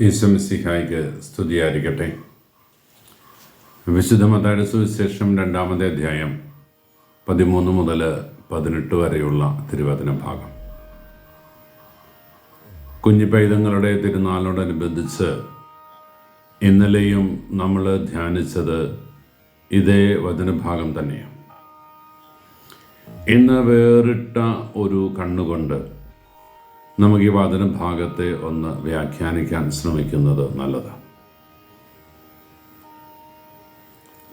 ഈശ്വമിസിഹായിക്ക് സ്തുതിയായിരിക്കട്ടെ. വിശുദ്ധ മതായുടെ സുവിശേഷം രണ്ടാമത്തെ അധ്യായം പതിമൂന്ന് മുതൽ പതിനെട്ട് വരെയുള്ള തിരുവചന ഭാഗം. കുഞ്ഞു പൈതങ്ങളുടെ തിരുനാളിനോടനുബന്ധിച്ച് ഇന്നലെയും നമ്മൾ ധ്യാനിച്ചത് ഇതേ വചനഭാഗം തന്നെയാണ്. ഇന്ന് വേറിട്ട ഒരു കണ്ണുകൊണ്ട് നമുക്ക് ഈ വചനഭാഗത്തെ ഒന്ന് വ്യാഖ്യാനിക്കാൻ ശ്രമിക്കുന്നത് നല്ലതാണ്.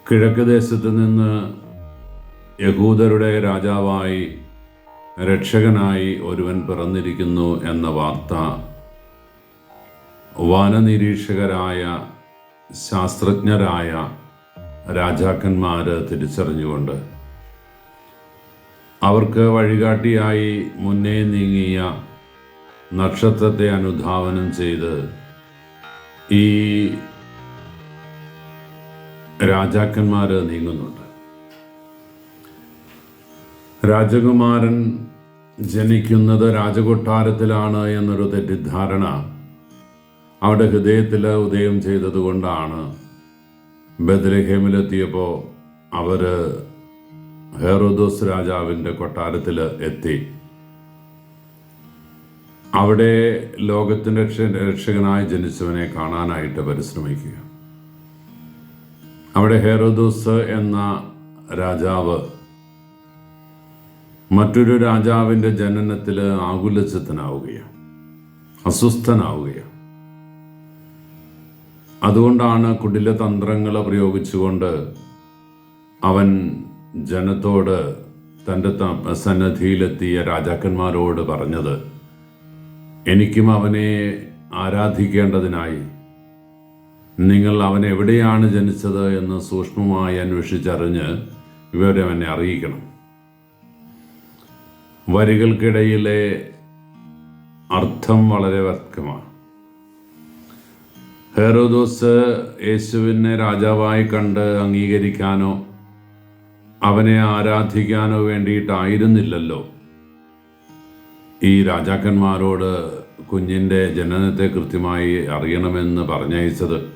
കിഴക്ക് ദേശത്ത് നിന്ന് യഹൂദരുടെ രാജാവായി രക്ഷകനായി ഒരുവൻ പിറന്നിരിക്കുന്നു എന്ന വാർത്ത വനനിരീക്ഷകരായ ശാസ്ത്രജ്ഞരായ രാജാക്കന്മാർ തിരിച്ചറിഞ്ഞുകൊണ്ട് അവർക്ക് വഴികാട്ടിയായി മുന്നേ നീങ്ങിയ നക്ഷത്രത്തെ അനുധാവനം ചെയ്ത് ഈ രാജാക്കന്മാർ നീങ്ങുന്നുണ്ട്. രാജകുമാരൻ ജനിക്കുന്നത് രാജകൊട്ടാരത്തിലാണ് എന്നൊരു തെറ്റിദ്ധാരണ അവിടെ ഹൃദയത്തിൽ ഉദയം ചെയ്തതുകൊണ്ടാണ്. ബദ്രഹേമിലെത്തിയപ്പോൾ അവർ ഹെറോദോസ് രാജാവിന്റെ കൊട്ടാരത്തിൽ എത്തി. അവിടെ ലോകത്തിന്റെ രക്ഷ രക്ഷകനായി ജനിച്ചവനെ കാണാനായിട്ട് പരിശ്രമിക്കുക. അവിടെ ഹെറോദോസ് എന്ന രാജാവ് മറ്റൊരു രാജാവിന്റെ ജനനത്തിൽ ആകുലചിത്തനാവുകയാണ്. അസ്വസ്ഥനാവുകയാണ്. അതുകൊണ്ടാണ് കുടില തന്ത്രങ്ങൾ പ്രയോഗിച്ചുകൊണ്ട് അവൻ ജനത്തോട് തന്റെ സന്നദ്ധിയിലെത്തിയ രാജാക്കന്മാരോട് പറഞ്ഞത് എനിക്കും അവനെ ആരാധിക്കേണ്ടതിനായി. നിങ്ങൾ അവൻ എവിടെയാണ് ജനിച്ചത് എന്ന് സൂക്ഷ്മമായി അന്വേഷിച്ചറിഞ്ഞ് വിവരം അറിയിക്കണം. വരികൾക്കിടയിലെ അർത്ഥം വളരെ വ്യക്തമാണ്. ഹെറോദോസ് യേശുവിനെ രാജാവായി കണ്ട് അംഗീകരിക്കാനോ അവനെ ആരാധിക്കാനോ വേണ്ടിയിട്ടായിരുന്നില്ലല്ലോ. ഈ രാജാക്കന്മാരോട് കുഞ്ഞിന്റെ ജനനത്തെ കൃത്യമായി അറിയണമെന്ന് പറഞ്ഞയച്ചത്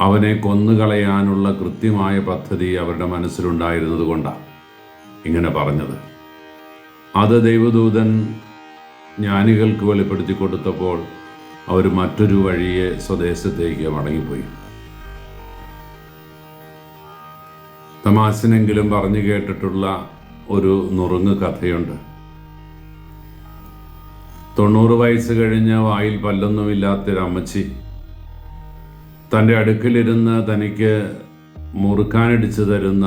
അവനെ കൊന്നുകളയാനുള്ള കൃത്യമായ പദ്ധതി അവരുടെ മനസ്സിലുണ്ടായിരുന്നത് കൊണ്ടാണ് ഇങ്ങനെ പറഞ്ഞത്. അത് ദൈവദൂതൻ ജ്ഞാനികൾക്ക് വെളിപ്പെടുത്തി കൊടുത്തപ്പോൾ അവർ മറ്റൊരു വഴിയെ സ്വദേശത്തേക്ക് മടങ്ങിപ്പോയി. തമാശനെങ്കിലും പറഞ്ഞു കേട്ടിട്ടുള്ള ഒരു നുറുങ്ങ് കഥയുണ്ട്. തൊണ്ണൂറ് വയസ്സ് കഴിഞ്ഞ വായിൽ പല്ലൊന്നുമില്ലാത്തൊരമ്മച്ചി. തന്റെ അടുക്കിലിരുന്ന് തനിക്ക് മുറുക്കാനടിച്ചു തരുന്ന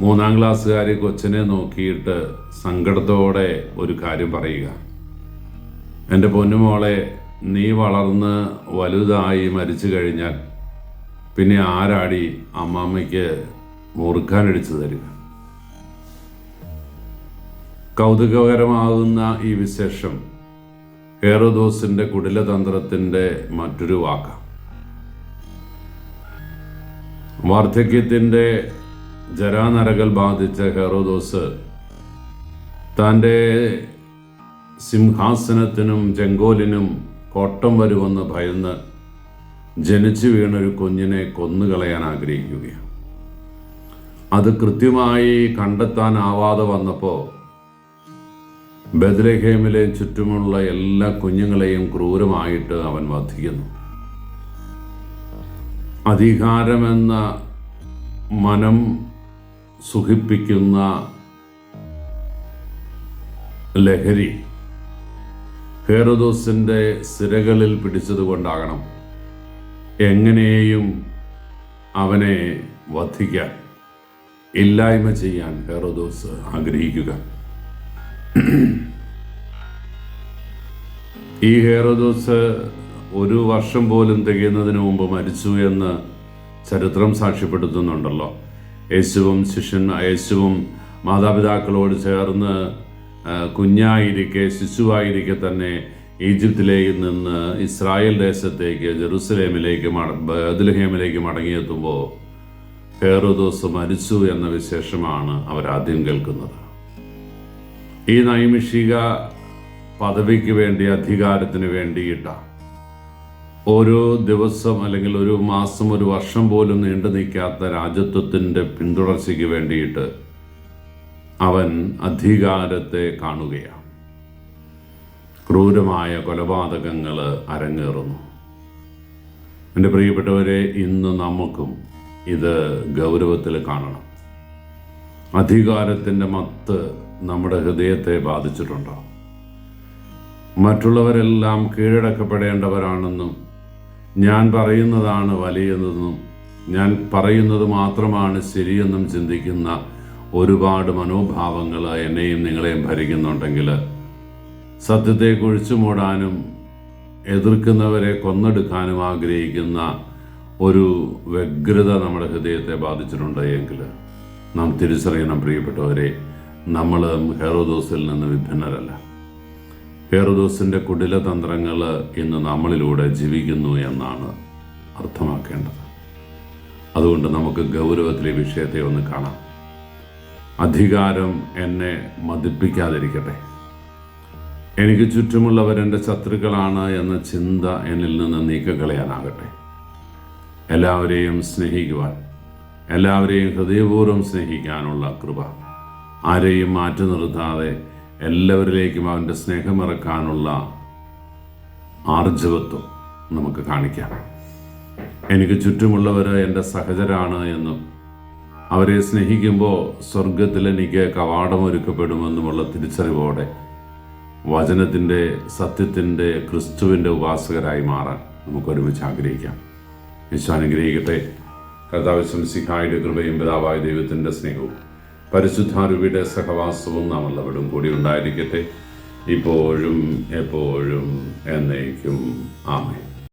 മൂന്നാം ക്ലാസ്സുകാരി കൊച്ചിനെ നോക്കിയിട്ട് സങ്കടത്തോടെ ഒരു കാര്യം പറയുക. എന്റെ പൊന്നുമോളെ നീ വളർന്ന് വലുതായി മരിച്ചു കഴിഞ്ഞാൽ പിന്നെ ആരാടി അമ്മാമ്മയ്ക്ക് മുറുക്കാനടിച്ചു തരിക? കൗതുകകരമാകുന്ന ഈ വിശേഷം ഹേറോദോസിന്റെ കുടിലതന്ത്രത്തിന്റെ മറ്റൊരു വാക്കാണ് വാർദ്ധക്യത്തിന്റെ ജരാനരകൾ ബാധിച്ച ഹെറോദോസ് തന്റെ സിംഹാസനത്തിനും ചെങ്കോലിനും കോട്ടം വരുമെന്ന് ഭയന്ന് ജനിച്ചു വീണൊരു കുഞ്ഞിനെ കൊന്നുകളയാൻ ആഗ്രഹിക്കുകയാണ്. അത് കൃത്യമായി കണ്ടെത്താനാവാതെ വന്നപ്പോൾ ബദ്രഹേമിലെ ചുറ്റുമുള്ള എല്ലാ കുഞ്ഞുങ്ങളെയും ക്രൂരമായിട്ട് അവൻ വധിക്കുന്നു. അധികാരമെന്ന മനം സുഖിപ്പിക്കുന്ന ലഹരി ഹേറോദോസിന്റെ സിരകളിൽ പിടിച്ചതുകൊണ്ടാകണം എങ്ങനെയും അവനെ വധിക്കാൻ ഇല്ലായ്മ ചെയ്യാൻ ഹെറോദോസ് ആഗ്രഹിക്കുക. ഈ ഹേറോദോസ് ഒരു വർഷം പോലും തികയുന്നതിന് മുമ്പ് മരിച്ചു എന്ന് ചരിത്രം സാക്ഷ്യപ്പെടുത്തുന്നുണ്ടല്ലോ. യേശുവും ശിഷ്യൻ യേശുവും മാതാപിതാക്കളോട് ചേർന്ന് കുഞ്ഞായിരിക്കെ ശിശുവായിരിക്കെ തന്നെ ഈജിപ്തിലേക്ക് നിന്ന് ഇസ്രായേൽ ദേശത്തേക്ക് ജെറുസലേമിലേക്ക് മട മടങ്ങിയെത്തുമ്പോൾ ഹേറോദോസ് മരിച്ചു എന്ന വിശേഷമാണ് അവരാദ്യം കേൾക്കുന്നത്. ഈ നൈമിഷിക പദവിക്ക് വേണ്ടി അധികാരത്തിന് വേണ്ടിയിട്ട. ഓരോ ദിവസം അല്ലെങ്കിൽ ഒരു മാസം ഒരു വർഷം പോലും നീണ്ടു നിൽക്കാത്ത രാജ്യത്വത്തിന്റെ പിന്തുടർച്ചയ്ക്ക് വേണ്ടിയിട്ട് അവൻ അധികാരത്തെ കാണുകയാണ്. ക്രൂരമായ കൊലപാതകങ്ങൾ അരങ്ങേറുന്നു. എന്റെ പ്രിയപ്പെട്ടവരെ ഇന്ന് നമുക്കും ഇത് ഗൗരവത്തിൽ കാണണം. അധികാരത്തിന്റെ മത്ത് നമ്മുടെ ഹൃദയത്തെ ബാധിച്ചിട്ടുണ്ടോ? മറ്റുള്ളവരെല്ലാം കീഴടക്കപ്പെടേണ്ടവരാണെന്നും ഞാൻ പറയുന്നതാണ് വലിയതെന്നും ഞാൻ പറയുന്നത് മാത്രമാണ് ശരിയെന്നും ചിന്തിക്കുന്ന ഒരുപാട് മനോഭാവങ്ങൾ എന്നെയും നിങ്ങളെയും ഭരിക്കുന്നുണ്ടെങ്കിൽ സത്യത്തെ കുഴിച്ചു മൂടാനും എതിർക്കുന്നവരെ കൊന്നെടുക്കാനും ആഗ്രഹിക്കുന്ന ഒരു വ്യഗ്രത നമ്മുടെ ഹൃദയത്തെ ബാധിച്ചിട്ടുണ്ട് എങ്കിൽ. നാം തിരിച്ചറിയണം പ്രിയപ്പെട്ടവരെ. നമ്മൾ ഹെറോദോസിൽ നിന്ന് വിഭിന്നരല്ല ഹെറോദോസിന്റെ കുടിലതന്ത്രങ്ങൾ ഇന്ന് നമ്മളിലൂടെ ജീവിക്കുന്നു എന്നാണ് അർത്ഥമാക്കേണ്ടത്. അതുകൊണ്ട് നമുക്ക് ഗൗരവത്തിലെ വിഷയത്തെ ഒന്ന് കാണാം. അധികാരം എന്നെ മതിപ്പിക്കാതിരിക്കട്ടെ. എനിക്ക് ചുറ്റുമുള്ളവർ എന്റെ ശത്രുക്കളാണ് എന്ന ചിന്ത എന്നിൽ നിന്ന് നീക്കക്കളയാനാകട്ടെ എല്ലാവരെയും സ്നേഹിക്കുവാൻ എല്ലാവരെയും ഹൃദയപൂർവം സ്നേഹിക്കാനുള്ള കൃപ. ആരെയും മാറ്റി നിർത്താതെ എല്ലാവരിലേക്കും അവന്റെ സ്നേഹമിറക്കാനുള്ള ആർജവത്വം നമുക്ക് കാണിക്കാം. എനിക്ക് ചുറ്റുമുള്ളവർ എന്റെ സഹചരാണ് എന്നും അവരെ സ്നേഹിക്കുമ്പോൾ സ്വർഗത്തിൽ എനിക്ക് കവാടമൊരുക്കപ്പെടുമെന്നുമുള്ള തിരിച്ചറിവോടെ വചനത്തിന്റെ സത്യത്തിന്റെ ക്രിസ്തുവിന്റെ ഉപാസകരായി മാറാൻ നമുക്ക് ഒരുമിച്ച് ആഗ്രഹിക്കാം. ഈശോ അനുഗ്രഹിക്കട്ടെ. കർത്താവ് ശംസിഹായുടെ കൃപയും പിതാവായ ദൈവത്തിന്റെ സ്നേഹവും പരിശുദ്ധാരുവിയുടെ സഹവാസവും നാം എല്ലാവരും കൂടി ഉണ്ടായിരിക്കട്ടെ. ഇപ്പോഴും എപ്പോഴും എന്നേക്കും. ആമേ